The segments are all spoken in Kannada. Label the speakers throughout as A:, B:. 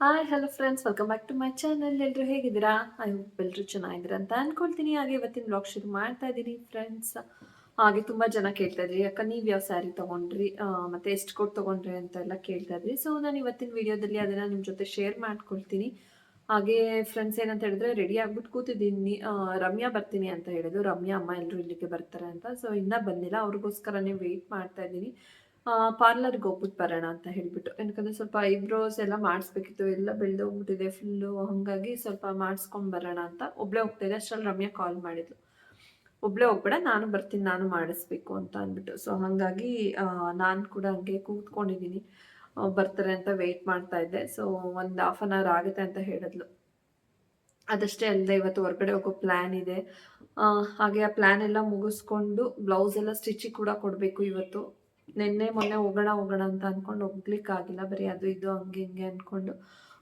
A: Hi hello friends welcome back to my channel ಎಲ್ಲರೂ ಹೇಗಿದ್ದೀರಾ? ಐ ಹೋಪ್ ಎಲ್ಲರೂ ಚೆನ್ನಾಗಿದ್ದೀರಾ ಅಂತ ಅನ್ಕೊಳ್ತೀನಿ. ಹಾಗೆ ಇವತ್ತಿನ ಬ್ಲಾಗ್ ಶುರು ಮಾಡ್ತಾ ಇದ್ದೀನಿ ಫ್ರೆಂಡ್ಸ್ ಹಾಗೆ ತುಂಬ ಜನ ಕೇಳ್ತಾ ಇದ್ರಿ. ಅಕ್ಕ ನೀವು ಯಾವ ಸ್ಯಾರಿ ತೊಗೊಂಡ್ರಿ? ಮತ್ತು ಎಷ್ಟು ಕೊಟ್ಟು ತೊಗೊಂಡ್ರಿ ಅಂತ ಎಲ್ಲ ಕೇಳ್ತಾ ಇದ್ರಿ. ಸೊ ನಾನು ಇವತ್ತಿನ ವಿಡಿಯೋದಲ್ಲಿ ಅದನ್ನು ನಿಮ್ಮ ಜೊತೆ ಶೇರ್ ಮಾಡ್ಕೊಳ್ತೀನಿ. ಹಾಗೆ ಫ್ರೆಂಡ್ಸ್ ಏನಂತ ಹೇಳಿದ್ರೆ ರೆಡಿ ಆಗ್ಬಿಟ್ಟು ಕೂತಿದ್ದೀನಿ. ರಮ್ಯಾ ಬರ್ತೀನಿ ಅಂತ ಹೇಳಿದ್ರು. ರಮ್ಯಾ, ಅಮ್ಮ ಎಲ್ಲರೂ ಇಲ್ಲಿಗೆ ಬರ್ತಾರೆ ಅಂತ. ಸೊ ಇನ್ನೂ ಬಂದಿಲ್ಲ. ಅವ್ರಿಗೋಸ್ಕರನೇ ವೆಯ್ಟ್ ಮಾಡ್ತಾ ಇದ್ದೀನಿ. ಪಾರ್ಲರ್ಗೆ ಹೋಗ್ಬಿಟ್ಟು ಬರೋಣ ಅಂತ ಹೇಳ್ಬಿಟ್ಟು. ಯಾಕಂದರೆ ಸ್ವಲ್ಪ ಐಬ್ರೋಸ್ ಎಲ್ಲ ಮಾಡಿಸ್ಬೇಕಿತ್ತು, ಎಲ್ಲ ಬೆಳೆದೋಗ್ಬಿಟ್ಟಿದೆ ಫುಲ್ಲು ಹಾಗಾಗಿ ಸ್ವಲ್ಪ ಮಾಡಿಸ್ಕೊಂಡು ಬರೋಣ ಅಂತ ಒಬ್ಬಳೇ ಹೋಗ್ತಾ ಇದೆ ಅಷ್ಟರಲ್ಲಿ ರಮ್ಯಾ ಕಾಲ್ ಮಾಡಿದ್ಲು. ಒಬ್ಬಳೇ ಹೋಗ್ಬೇಡ, ನಾನು ಬರ್ತೀನಿ, ನಾನು ಮಾಡಿಸ್ಬೇಕು ಅಂತ ಅಂದ್ಬಿಟ್ಟು. ಸೊ ಹಾಗಾಗಿ ನಾನು ಕೂಡ ಹಂಗೆ ಕೂತ್ಕೊಂಡಿದ್ದೀನಿ. ಬರ್ತಾರೆ ಅಂತ ವೆಯ್ಟ್ ಮಾಡ್ತಾ ಇದ್ದೆ. ಸೊ ಒಂದು ಹಾಫ್ ಆನ್ ಅವರ್ ಆಗುತ್ತೆ ಅಂತ ಹೇಳಿದ್ಲು. ಅದಷ್ಟೇ ಅಲ್ಲದೆ ಇವತ್ತು ಹೊರಗಡೆ ಹೋಗೋ ಪ್ಲ್ಯಾನ್ ಇದೆ. ಹಾಗೆ ಆ ಪ್ಲ್ಯಾನ್ ಎಲ್ಲ ಮುಗಿಸ್ಕೊಂಡು ಬ್ಲೌಸ್ ಎಲ್ಲ ಸ್ಟಿಚಿಗೆ ಕೂಡ ಕೊಡಬೇಕು ಇವತ್ತು. ನಿನ್ನೆ ಮೊನ್ನೆ ಹೋಗೋಣ ಹೋಗೋಣ ಅಂತ ಅನ್ಕೊಂಡು ಹೋಗ್ಲಿಕ್ಕೆ ಆಗಿಲ್ಲ. ಬರೀ ಅದು, ಇದು, ಹಂಗೆ, ಹಿಂಗೆ ಅಂದ್ಕೊಂಡು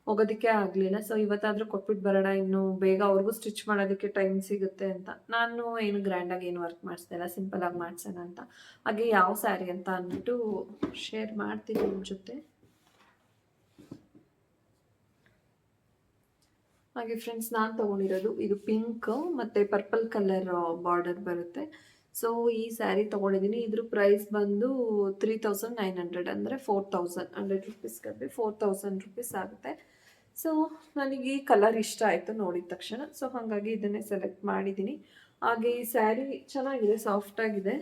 A: ಹೋಗೋದಕ್ಕೆ ಆಗಲಿಲ್ಲ. ಸೊ ಇವತ್ತಾದರೂ ಕೊಟ್ಬಿಟ್ಟು ಬರೋಣ. ಇನ್ನು ಬೇಗ ಅವ್ರಿಗೂ ಸ್ಟಿಚ್ ಮಾಡೋದಕ್ಕೆ ಟೈಮ್ ಸಿಗುತ್ತೆ ಅಂತ. ನಾನು ಏನು ಗ್ರ್ಯಾಂಡಾಗಿ ಏನು ವರ್ಕ್ ಮಾಡಿಸ್ತಾ ಇಲ್ಲ. ಸಿಂಪಲಾಗಿ ಮಾಡ್ಸೋಣ ಅಂತ. ಹಾಗೆ ಯಾವ ಸ್ಯಾರಿ ಅಂತ ಅಂದ್ಬಿಟ್ಟು ಶೇರ್ ಮಾಡ್ತೀನಿ ನಿಮ್ಮ ಜೊತೆ. ಹಾಗೆ ಫ್ರೆಂಡ್ಸ್ ನಾನು ತೊಗೊಂಡಿರೋದು ಇದು ಪಿಂಕ್ ಮತ್ತು ಪರ್ಪಲ್ ಕಲರ್ ಬಾರ್ಡರ್ ಬರುತ್ತೆ. ಸೊ ಈ ಸ್ಯಾರಿ ತೊಗೊಂಡಿದ್ದೀನಿ. ಇದ್ರ ಪ್ರೈಸ್ ಬಂದು ತ್ರೀ ತೌಸಂಡ್ ನೈನ್ ಹಂಡ್ರೆಡ್ ಅಂದರೆ ಫೋರ್ ತೌಸಂಡ್ ಹಂಡ್ರೆಡ್ ರುಪೀಸ್ ಕಮ್ಮಿ ಫೋರ್ ತೌಸಂಡ್ ರುಪೀಸ್ ಆಗುತ್ತೆ. ಸೊ ನನಗೆ ಈ ಕಲರ್ ಇಷ್ಟ ಆಯಿತು ನೋಡಿದ ತಕ್ಷಣ. ಸೊ ಹಾಗಾಗಿ ಇದನ್ನೇ ಸೆಲೆಕ್ಟ್ ಮಾಡಿದ್ದೀನಿ. ಹಾಗೆ ಈ ಸ್ಯಾರಿ ಚೆನ್ನಾಗಿದೆ ಸಾಫ್ಟಾಗಿದೆ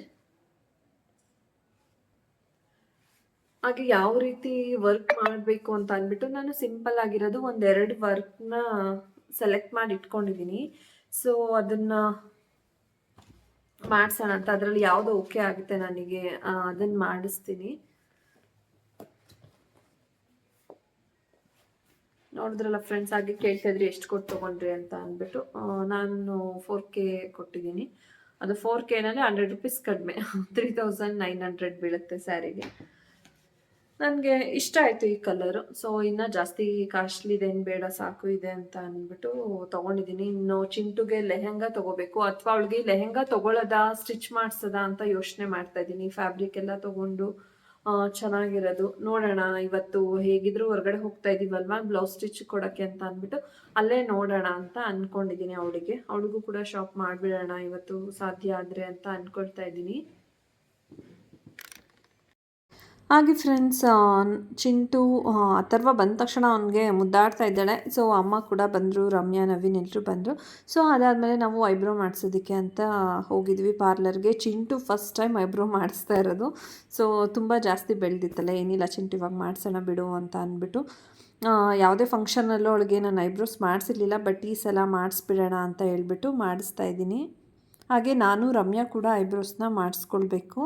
A: ಹಾಗೆ ಯಾವ ರೀತಿ ವರ್ಕ್ ಮಾಡಬೇಕು ಅಂತ ಅಂದ್ಬಿಟ್ಟು ನಾನು ಸಿಂಪಲ್ ಆಗಿರೋದು ಒಂದೆರಡು ವರ್ಕ್ನ ಸೆಲೆಕ್ಟ್ ಮಾಡಿ ಇಟ್ಕೊಂಡಿದ್ದೀನಿ. ಸೊ ಅದನ್ನು ಮಾಡ್ಸೋಣ ಅಂತ ಅದರಲ್ಲಿ ಯಾವುದು ಓಕೆ ಆಗುತ್ತೆ ನನಗೆ. ಅದನ್ನು ಮಾಡಿಸ್ತೀನಿ. ನೋಡಿದ್ರಲ್ಲ ಫ್ರೆಂಡ್ಸ್ ಹಾಗೆ ಕೇಳ್ತಾ ಇದ್ರಿ ಎಷ್ಟು ಕೊಟ್ಟು ತೊಗೊಂಡ್ರಿ ಅಂತ ಅಂದ್ಬಿಟ್ಟು. ನಾನು ಫೋರ್ ಕೆ ಕೊಟ್ಟಿದ್ದೀನಿ. ಅದು ಫೋರ್ ಕೆನಲ್ಲಿ ಹಂಡ್ರೆಡ್ ರುಪೀಸ್ ಕಡಿಮೆ. ತ್ರೀ ತೌಸಂಡ್ ನೈನ್ ಹಂಡ್ರೆಡ್ ಬೀಳುತ್ತೆ ಸ್ಯಾರಿಗೆ ನನಗೆ ಇಷ್ಟ ಆಯಿತು ಈ ಕಲರು ಸೊ ಇನ್ನು ಜಾಸ್ತಿ ಕಾಸ್ಟ್ಲಿ ಇದೇನು ಬೇಡ, ಸಾಕು ಇದೆ ಅಂತ ಅಂದ್ಬಿಟ್ಟು ತೊಗೊಂಡಿದ್ದೀನಿ ಇನ್ನು ಚಿಂಟುಗೆ ಲೆಹೆಂಗಾ ತೊಗೋಬೇಕು. ಅಥವಾ ಅವಳಿಗೆ ಲೆಹೆಂಗಾ ತೊಗೊಳ್ಳೋದಾ ಸ್ಟಿಚ್ ಮಾಡಿಸೋದಾ ಅಂತ ಯೋಚನೆ ಮಾಡ್ತಾ ಇದ್ದೀನಿ ಫ್ಯಾಬ್ರಿಕ್ ಎಲ್ಲ ತೊಗೊಂಡು ಚೆನ್ನಾಗಿರೋದು. ನೋಡೋಣ ಇವತ್ತು ಹೇಗಿದ್ರು ಹೊರಗಡೆ ಹೋಗ್ತಾ ಇದ್ದೀವಲ್ವಾ ಬ್ಲೌಸ್ ಸ್ಟಿಚ್ ಕೊಡೋಕ್ಕೆ ಅಂತ ಅಂದ್ಬಿಟ್ಟು ಅಲ್ಲೇ ನೋಡೋಣ ಅಂತ ಅಂದ್ಕೊಂಡಿದ್ದೀನಿ ಅವಳಿಗೆ. ಅವಳಿಗೂ ಕೂಡ ಶಾಪ್ ಮಾಡಿಬಿಡೋಣ, ಇವತ್ತು ಸಾಧ್ಯ ಆದರೆ ಅಂತ ಅಂದ್ಕೊಳ್ತಾ ಇದ್ದೀನಿ ಹಾಗೆ ಫ್ರೆಂಡ್ಸ್ ಚಿಂಟು ಅಥರ್ವ ಬಂದ ತಕ್ಷಣ ಅವನಿಗೆ ಮುದ್ದಾಡ್ತಾ ಇದ್ದಾಳೆ. ಸೊ ಅಮ್ಮ ಕೂಡ ಬಂದರು, ರಮ್ಯಾ, ನವೀನ್ ಎಲ್ಲರೂ ಬಂದರು. ಸೊ ಅದಾದಮೇಲೆ ನಾವು ಐಬ್ರೋ ಮಾಡಿಸೋದಕ್ಕೆ ಅಂತ ಹೋಗಿದ್ವಿ ಪಾರ್ಲರ್ಗೆ ಚಿಂಟು ಫಸ್ಟ್ ಟೈಮ್ ಐಬ್ರೋ ಮಾಡಿಸ್ತಾ ಇರೋದು. ಸೊ ತುಂಬ ಜಾಸ್ತಿ ಬೆಳೆದಿತ್ತಲ್ಲ, ಏನಿಲ್ಲ ಚಿಂಟು ಇವಾಗ ಮಾಡಿಸೋಣ ಬಿಡು ಅಂತ ಅಂದ್ಬಿಟ್ಟು. ಯಾವುದೇ ಫಂಕ್ಷನಲ್ಲೂ ಅವಳಿಗೆ ನಾನು ಐಬ್ರೋಸ್ ಮಾಡಿಸಿರ್ಲಿಲ್ಲ ಬಟ್ ಈ ಸಲ ಮಾಡಿಸ್ಬಿಡೋಣ ಅಂತ ಹೇಳ್ಬಿಟ್ಟು ಮಾಡಿಸ್ತಾ ಇದ್ದೀನಿ. ಹಾಗೆ ನಾನು, ರಮ್ಯಾ ಕೂಡ ಐಬ್ರೋಸ್ನ ಮಾಡಿಸ್ಕೊಳ್ಬೇಕು.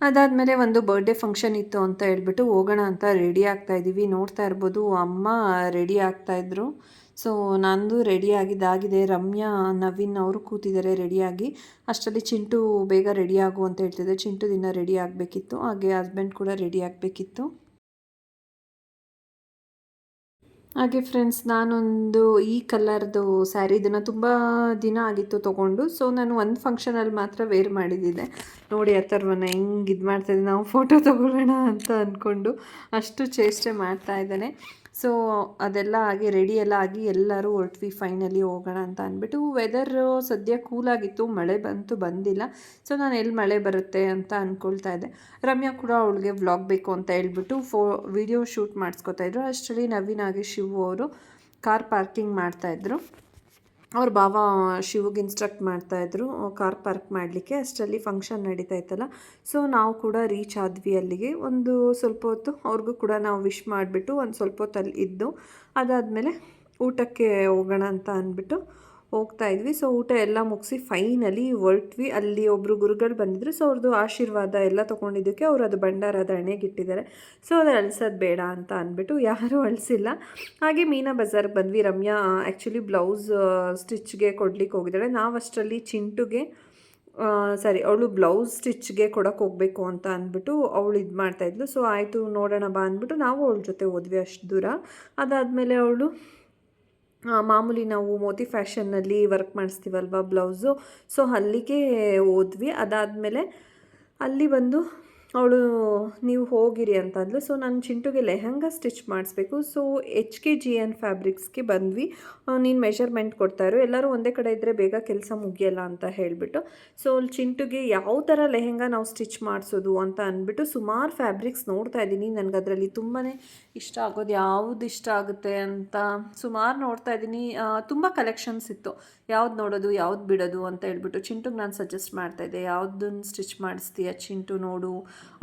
A: ಅದಾದಮೇಲೆ ಒಂದು ಬರ್ಡೇ ಫಂಕ್ಷನ್ ಇತ್ತು ಅಂತ ಹೇಳ್ಬಿಟ್ಟು ಹೋಗೋಣ ಅಂತ ರೆಡಿ ಆಗ್ತಾ ಇದ್ದೀವಿ. ನೋಡ್ತಾ ಇರ್ಬೋದು, ಅಮ್ಮ ರೆಡಿ ಆಗ್ತಾಯಿದ್ರು ಸೊ ನಂದು ರೆಡಿ ಆಗಿದ್ದಾಗಿದೆ ರಮ್ಯಾ, ನವೀನ್ ಅವರು ಕೂತಿದ್ದಾರೆ ರೆಡಿಯಾಗಿ ಅಷ್ಟರಲ್ಲಿ ಚಿಂಟು ಬೇಗ ರೆಡಿ ಆಗು ಅಂತ ಹೇಳ್ತಿದ್ದೆ. ಚಿಂಟು ದಿನ ರೆಡಿ ಆಗಬೇಕಿತ್ತು. ಹಾಗೆ ಹಸ್ಬೆಂಡ್ ಕೂಡ ರೆಡಿ ಆಗಬೇಕಿತ್ತು. ಹಾಗೆ ಫ್ರೆಂಡ್ಸ್ ನಾನೊಂದು ಈ ಕಲರ್ದು ಸ್ಯಾರಿ ಇದನ್ನು ತುಂಬ ದಿನ ಆಗಿತ್ತು ತೊಗೊಂಡು. ಸೊ ನಾನು ಒಂದು ಫಂಕ್ಷನಲ್ಲಿ ಮಾತ್ರ ವೇರ್ ಮಾಡಿದ್ದಿದ್ದೆ ನೋಡಿ ಆ ಥರವನ್ನ ಹೆಂಗೆ ಇದು ಮಾಡ್ತಾಯಿದ್ದೆ ನಾವು ಫೋಟೋ ತೊಗೊಳ್ಳೋಣ ಅಂತ ಅಂದ್ಕೊಂಡು ಅಷ್ಟು ಚೇಷ್ಟೆ ಮಾಡ್ತಾ ಇದ್ದಾನೆ. ಸೊ ಅದೆಲ್ಲ ಆಗಿ ರೆಡಿ ಎಲ್ಲ ಆಗಿ ಎಲ್ಲರೂ ಹೊರಟ್ವಿ ಫೈನಲಿ ಹೋಗೋಣ ಅಂತ ಅಂದ್ಬಿಟ್ಟು ವೆದರು ಸದ್ಯ ಕೂಲಾಗಿತ್ತು ಮಳೆ ಬಂತು, ಬಂದಿಲ್ಲ. ಸೊ ನಾನು ಎಲ್ಲಿ ಮಳೆ ಬರುತ್ತೆ ಅಂತ ಅಂದ್ಕೊಳ್ತಾ ಇದ್ದೆ. ರಮ್ಯಾ ಕೂಡ ಅವಳಿಗೆ ವ್ಲಾಗ್ ಬೇಕು ಅಂತ ಹೇಳ್ಬಿಟ್ಟು ಫೋ ವಿಡಿಯೋ ಶೂಟ್ ಮಾಡಿಸ್ಕೊತಾಯಿದ್ರು ಅಷ್ಟರಲ್ಲಿ ನವೀನ್ ಹಾಗೆ ಶಿವು ಅವರು ಕಾರ್ ಪಾರ್ಕಿಂಗ್ ಮಾಡ್ತಾಯಿದ್ರು ಅವ್ರ ಭಾವ ಶಿವಗೆ ಇನ್ಸ್ಟ್ರಕ್ಟ್ ಮಾಡ್ತಾಯಿದ್ರು ಕಾರ್ ಪಾರ್ಕ್ ಮಾಡಲಿಕ್ಕೆ. ಅಷ್ಟರಲ್ಲಿ ಫಂಕ್ಷನ್ ನಡೀತಾ ಇತ್ತಲ್ಲ. ಸೊ ನಾವು ಕೂಡ ರೀಚ್ ಆದ್ವಿ ಅಲ್ಲಿಗೆ. ಒಂದು ಸ್ವಲ್ಪ ಹೊತ್ತು ಅವ್ರಿಗೂ ಕೂಡ ನಾವು ವಿಶ್ ಮಾಡಿಬಿಟ್ಟು ಒಂದು ಸ್ವಲ್ಪ ಹೊತ್ತು ಅಲ್ಲಿ ಇದ್ದು, ಅದಾದಮೇಲೆ ಊಟಕ್ಕೆ ಹೋಗೋಣ ಅಂತ ಅಂದ್ಬಿಟ್ಟು ಹೋಗ್ತಾ ಇದ್ವಿ. ಸೊ ಊಟ ಎಲ್ಲ ಮುಗಿಸಿ ಫೈನಲಿ ಹೊರಟ್ವಿ. ಅಲ್ಲಿ ಒಬ್ಬರು ಗುರುಗಳು ಬಂದಿದ್ರು. ಸೊ ಅವ್ರದ್ದು ಆಶೀರ್ವಾದ ಎಲ್ಲ ತೊಗೊಂಡಿದ್ದಕ್ಕೆ ಅವರು ಅದು ಭಂಡಾರದ ಹಣೆಗಿಟ್ಟಿದ್ದಾರೆ ಸೊ ಅದು ಅಳ್ಸೋದು ಬೇಡ ಅಂತ ಅಂದ್ಬಿಟ್ಟು ಯಾರೂ ಅಳಿಸಿಲ್ಲ. ಹಾಗೆ ಮೀನಾ ಬಜಾರ್ಗೆ ಬಂದ್ವಿ. ರಮ್ಯಾ ಆ್ಯಕ್ಚುಲಿ ಬ್ಲೌಸ್ ಸ್ಟಿಚ್ಗೆ ಕೊಡ್ಲಿಕ್ಕೆ ಹೋಗಿದ್ದಾಳೆ. ನಾವು ಅಷ್ಟರಲ್ಲಿ ಚಿಂಟುಗೆ ಸರಿ ಅವಳು ಬ್ಲೌಸ್ ಸ್ಟಿಚ್ಗೆ ಕೊಡೋಕೆ ಹೋಗಬೇಕು ಅಂತ ಅಂದ್ಬಿಟ್ಟು ಅವಳು ಇದು ಮಾಡ್ತಾಯಿದ್ಲು ಸೊ ಆಯಿತು, ನೋಡೋಣ ಬಾ ಅಂದ್ಬಿಟ್ಟು ನಾವು ಅವಳ ಜೊತೆ ಹೋದ್ವಿ ಅಷ್ಟು ದೂರ. ಅದಾದಮೇಲೆ ಅವಳು ಮಾಮೂಲಿ ನಾವು ಮೋತಿ ಫ್ಯಾಷನ್ನಲ್ಲಿ ವರ್ಕ್ ಮಾಡಿಸ್ತೀವಲ್ವ ಬ್ಲೌಸು. ಸೊ ಅಲ್ಲಿಗೆ ಹೋದ್ವಿ. ಅದಾದಮೇಲೆ ಅಲ್ಲಿ ಬಂದು ಅವಳು, ನೀವು ಹೋಗಿರಿ ಅಂತಂದ್ಲು. ಸೊ ನಾನು ಚಿಂಟುಗೆ ಲೆಹಂಗ ಸ್ಟಿಚ್ ಮಾಡಿಸ್ಬೇಕು. So H K G N ಫ್ಯಾಬ್ರಿಕ್ಸ್ಗೆ ಬಂದ್ವಿ. ನೀನು ಮೆಷರ್ಮೆಂಟ್ ಕೊಡ್ತಾಯಿರು ಎಲ್ಲರೂ ಒಂದೇ ಕಡೆ ಇದ್ದರೆ ಬೇಗ ಕೆಲಸ ಮುಗಿಯಲ್ಲ ಅಂತ ಹೇಳಿಬಿಟ್ಟು. ಸೊ ಚಿಂಟುಗೆ ಯಾವ ಥರ ಲೆಹೆಂಗ ನಾವು ಸ್ಟಿಚ್ ಮಾಡಿಸೋದು ಅಂತ ಅಂದ್ಬಿಟ್ಟು ಸುಮಾರು ಫ್ಯಾಬ್ರಿಕ್ಸ್ ನೋಡ್ತಾ ಇದ್ದೀನಿ. ನನಗೆ ಅದರಲ್ಲಿ ತುಂಬಾ ಇಷ್ಟ ಆಗೋದು ಯಾವುದು ಇಷ್ಟ ಆಗುತ್ತೆ ಅಂತ ಸುಮಾರು ನೋಡ್ತಾ ಇದ್ದೀನಿ. ತುಂಬ ಕಲೆಕ್ಷನ್ಸ್ ಇತ್ತು. ಯಾವ್ದು ನೋಡೋದು, ಯಾವ್ದು ಬಿಡೋದು ಅಂತ ಹೇಳ್ಬಿಟ್ಟು ಚಿಂಟುಗೆ ನಾನು ಸಜೆಸ್ಟ್ ಮಾಡ್ತಾಯಿದ್ದೆ ಯಾವುದನ್ನು ಸ್ಟಿಚ್ ಮಾಡಿಸ್ತೀಯ ಚಿಂಟು ನೋಡು.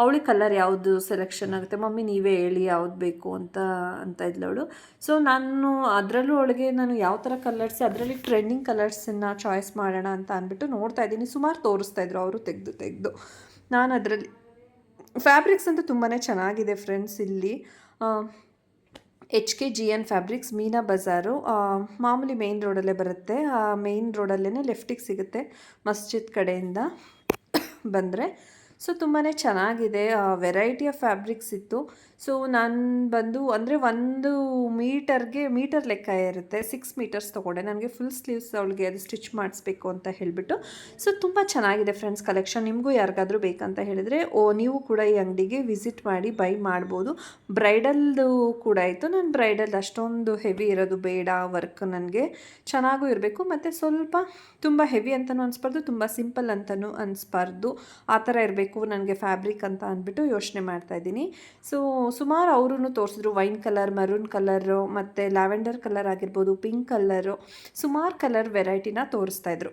A: ಅವಳಿಗೆ ಕಲರ್ ಯಾವುದು ಸೆಲೆಕ್ಷನ್ ಆಗುತ್ತೆ? ಮಮ್ಮಿ ನೀವೇ ಹೇಳಿ ಯಾವ್ದು ಬೇಕು ಅಂತ ಅಂತ ಇದ್ಲವಳು ಸೊ ನಾನು ಅದರಲ್ಲೂ ಅವಳಿಗೆ ನಾನು ಯಾವ ಥರ ಕಲರ್ಸ್ ಅದರಲ್ಲಿ ಟ್ರೆಂಡಿಂಗ್ ಕಲರ್ಸನ್ನು ಚಾಯ್ಸ್ ಮಾಡೋಣ ಅಂತ ಅಂದ್ಬಿಟ್ಟು ನೋಡ್ತಾ ಇದ್ದೀನಿ. ಸುಮಾರು ತೋರಿಸ್ತಾ ಇದ್ರು ಅವರು ತೆಗೆದು ತೆಗೆದು. ನಾನು ಅದರಲ್ಲಿ ಫ್ಯಾಬ್ರಿಕ್ಸ್ ಅಂತೂ ತುಂಬಾ ಚೆನ್ನಾಗಿದೆ ಫ್ರೆಂಡ್ಸ್ ಇಲ್ಲಿ. H K G N fabrics Meena Bazaar ಮಾಮೂಲಿ ಮೇಯ್ನ್ ರೋಡಲ್ಲೇ ಬರುತ್ತೆ. ಆ ಮೇಯ್ನ್ ರೋಡಲ್ಲೇ ಲೆಫ್ಟಿಗೆ ಸಿಗುತ್ತೆ ಮಸ್ಜಿದ್ ಕಡೆಯಿಂದ ಬಂದರೆ. ಸೊ ತುಂಬಾ ಚೆನ್ನಾಗಿದೆ ವೆರೈಟಿ ಆಫ್ ಫ್ಯಾಬ್ರಿಕ್ಸ್ ಇತ್ತು. ಸೊ ನಾನು ಬಂದು ಅಂದರೆ ಒಂದು ಮೀಟರ್ಗೆ, ಮೀಟರ್ ಲೆಕ್ಕ ಇರುತ್ತೆ ಸಿಕ್ಸ್ ಮೀಟರ್ಸ್ ತೊಗೊಂಡೆ. ನನಗೆ ಫುಲ್ ಸ್ಲೀವ್ಸ್ ಅವಳಿಗೆ ಅದು ಸ್ಟಿಚ್ ಮಾಡಿಸ್ಬೇಕು ಅಂತ ಹೇಳಿಬಿಟ್ಟು. ಸೊ ತುಂಬ ಚೆನ್ನಾಗಿದೆ ಫ್ರೆಂಡ್ಸ್ ಕಲೆಕ್ಷನ್ ನಿಮಗೂ ಯಾರಿಗಾದರೂ ಬೇಕಂತ ಹೇಳಿದರೆ, ಓ, ನೀವು ಕೂಡ ಈ ಅಂಗಡಿಗೆ ವಿಸಿಟ್ ಮಾಡಿ ಬೈ ಮಾಡ್ಬೋದು. ಬ್ರೈಡಲ್ದು ಕೂಡ ಇತ್ತು ನಾನು ಬ್ರೈಡಲ್ ಅಷ್ಟೊಂದು ಹೆವಿ ಇರೋದು ಬೇಡ ವರ್ಕ್ ನನಗೆ ಚೆನ್ನಾಗೂ ಇರಬೇಕು. ಮತ್ತು ಸ್ವಲ್ಪ ತುಂಬ ಹೆವಿ ಅಂತಲೂ ಅನಿಸ್ಬಾರ್ದು, ತುಂಬ ಸಿಂಪಲ್ ಅಂತಲೂ ಅನಿಸ್ಬಾರ್ದು. ಆ ಥರ ಇರಬೇಕು. ನನಗೆ ಫ್ಯಾಬ್ರಿಕ್ ಅಂತ ಅಂದ್ಬಿಟ್ಟು ಯೋಚನೆ ಮಾಡ್ತಾ ಇದ್ದೀನಿ. ಸೊ ಸುಮಾರು ಅವರು ತೋರಿಸಿದ್ರು ವೈನ್ ಕಲರ್ ಮರೂನ್ ಕಲರು ಮತ್ತು ಲ್ಯಾವೆಂಡರ್ ಕಲರ್ ಆಗಿರ್ಬೋದು ಪಿಂಕ್ ಕಲರು ಸುಮಾರು ಕಲರ್ ವೆರೈಟಿನ ತೋರಿಸ್ತಾ ಇದ್ರು.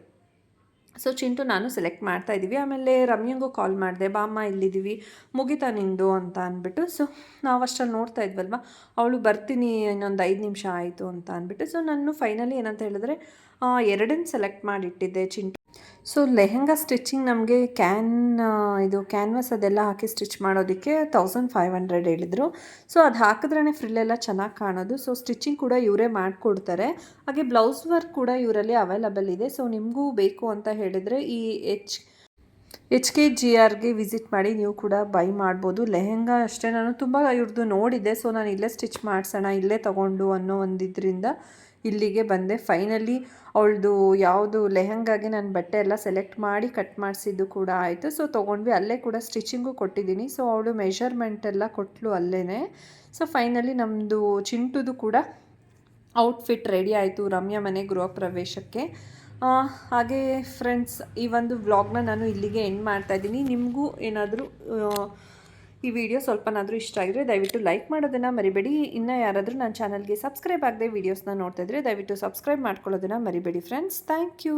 A: ಸೊ ಚಿಂಟು ನಾನು ಸೆಲೆಕ್ಟ್ ಮಾಡ್ತಾ ಇದ್ದೀವಿ. ಆಮೇಲೆ ರಮ್ಯಂಗೂ ಕಾಲ್ ಮಾಡಿದೆ ಬಾಮ್ಮ ಇಲ್ಲಿದ್ದೀವಿ, ಮುಗಿತಾ ನಿಂದು ಅಂತ ಅಂದ್ಬಿಟ್ಟು. ಸೊ ನಾವು ಅಷ್ಟಲ್ಲಿ ನೋಡ್ತಾ ಇದ್ವಲ್ವ? ಅವಳು, ಬರ್ತೀನಿ, ಇನ್ನೊಂದು ಐದು ನಿಮಿಷ ಆಯಿತು ಅಂತ ಅಂದ್ಬಿಟ್ಟು. ಸೊ ನಾನು ಫೈನಲಿ ಏನಂತ ಹೇಳಿದ್ರೆ ಎರಡನ್ನು ಸೆಲೆಕ್ಟ್ ಮಾಡಿಟ್ಟಿದ್ದೆ ಚಿಂಟು. ಸೊ ಲೆಹೆಂಗಾ ಸ್ಟಿಚಿಂಗ್ ನಮಗೆ ಕ್ಯಾನ್ ಇದು ಕ್ಯಾನ್ವಾಸ್ ಅದೆಲ್ಲ ಹಾಕಿ ಸ್ಟಿಚ್ ಮಾಡೋದಕ್ಕೆ ತೌಸಂಡ್ ಫೈವ್ ಹಂಡ್ರೆಡ್ ಹೇಳಿದರು. ಸೊ ಅದು ಹಾಕಿದ್ರೇ ಫ್ರಿಲ್ಲೆಲ್ಲ ಚೆನ್ನಾಗಿ ಕಾಣೋದು. ಸೊ ಸ್ಟಿಚಿಂಗ್ ಕೂಡ ಇವರೇ ಮಾಡಿಕೊಡ್ತಾರೆ. ಹಾಗೆ ಬ್ಲೌಸ್ ವರ್ಕ್ ಕೂಡ ಇವರಲ್ಲಿ ಅವೈಲಬಲ್ ಇದೆ. ಸೊ ನಿಮಗೂ ಬೇಕು ಅಂತ ಹೇಳಿದರೆ ಈ ಎಚ್ ಎಚ್ ಕೆ ಜಿ ಆರ್ಗೆ ವಿಸಿಟ್ ಮಾಡಿ ನೀವು ಕೂಡ ಬೈ ಮಾಡ್ಬೋದು. ಲೆಹೆಂಗಾ ಅಷ್ಟೇ, ನಾನು ತುಂಬ ಇವ್ರದ್ದು ನೋಡಿದ್ದೆ ಸೊ ನಾನು ಇಲ್ಲೇ ಸ್ಟಿಚ್ ಮಾಡಿಸೋಣ, ಇಲ್ಲೇ ತಗೊಂಡು ಅನ್ನೋ ಒಂದಿದ್ರಿಂದ ಇಲ್ಲಿಗೆ ಬಂದೆ. ಫೈನಲಿ ಅವಳದು ಯಾವುದು ಲೆಹೆಂಗಾಗೆ ನಾನು ಬಟ್ಟೆ ಎಲ್ಲ ಸೆಲೆಕ್ಟ್ ಮಾಡಿ ಕಟ್ ಮಾಡಿಸಿದ್ದು ಕೂಡ ಆಯಿತು. ಸೊ ತೊಗೊಂಡ್ವಿ, ಅಲ್ಲೇ ಕೂಡ ಸ್ಟಿಚಿಂಗು ಕೊಟ್ಟಿದ್ದೀನಿ. ಸೊ ಅವಳು ಮೆಷರ್ಮೆಂಟ್ ಎಲ್ಲ ಕೊಟ್ಟಳು ಅಲ್ಲೇ ಸೊ ಫೈನಲಿ ನಮ್ಮದು ಚಿಂಟುದು ಕೂಡ ಔಟ್ಫಿಟ್ ರೆಡಿ ಆಯಿತು ರಮ್ಯಾ ಮನೆ ಗೃಹ ಪ್ರವೇಶಕ್ಕೆ. ಹಾಗೆ ಫ್ರೆಂಡ್ಸ್ ಈ ಒಂದು ವ್ಲಾಗ್ನ ನಾನು ಇಲ್ಲಿಗೆ ಎಂಡ್ ಮಾಡ್ತಾ ಇದ್ದೀನಿ. ನಿಮಗೂ ಏನಾದರೂ ಈ ವಿಡಿಯೋ ಸ್ವಲ್ಪನಾದರೂ ಇಷ್ಟ ಆಗಿದ್ರೆ ದಯವಿಟ್ಟು ಲೈಕ್ ಮಾಡೋದನ್ನು ಮರಿಬೇಡಿ. ಇನ್ನು ಯಾರಾದರೂ ನನ್ನ ಚಾನಲ್ಗೆ ಸಬ್ಸ್ಕ್ರೈಬ್ ಆಗದೆ ವೀಡಿಯೋಸ್ನ ನೋಡ್ತಾಯಿದ್ರೆ ದಯವಿಟ್ಟು ಸಬ್ಸ್ಕ್ರೈಬ್ ಮಾಡ್ಕೊಳ್ಳೋದನ್ನು ಮರಿಬೇಡಿ ಫ್ರೆಂಡ್ಸ್ ಥ್ಯಾಂಕ್ ಯು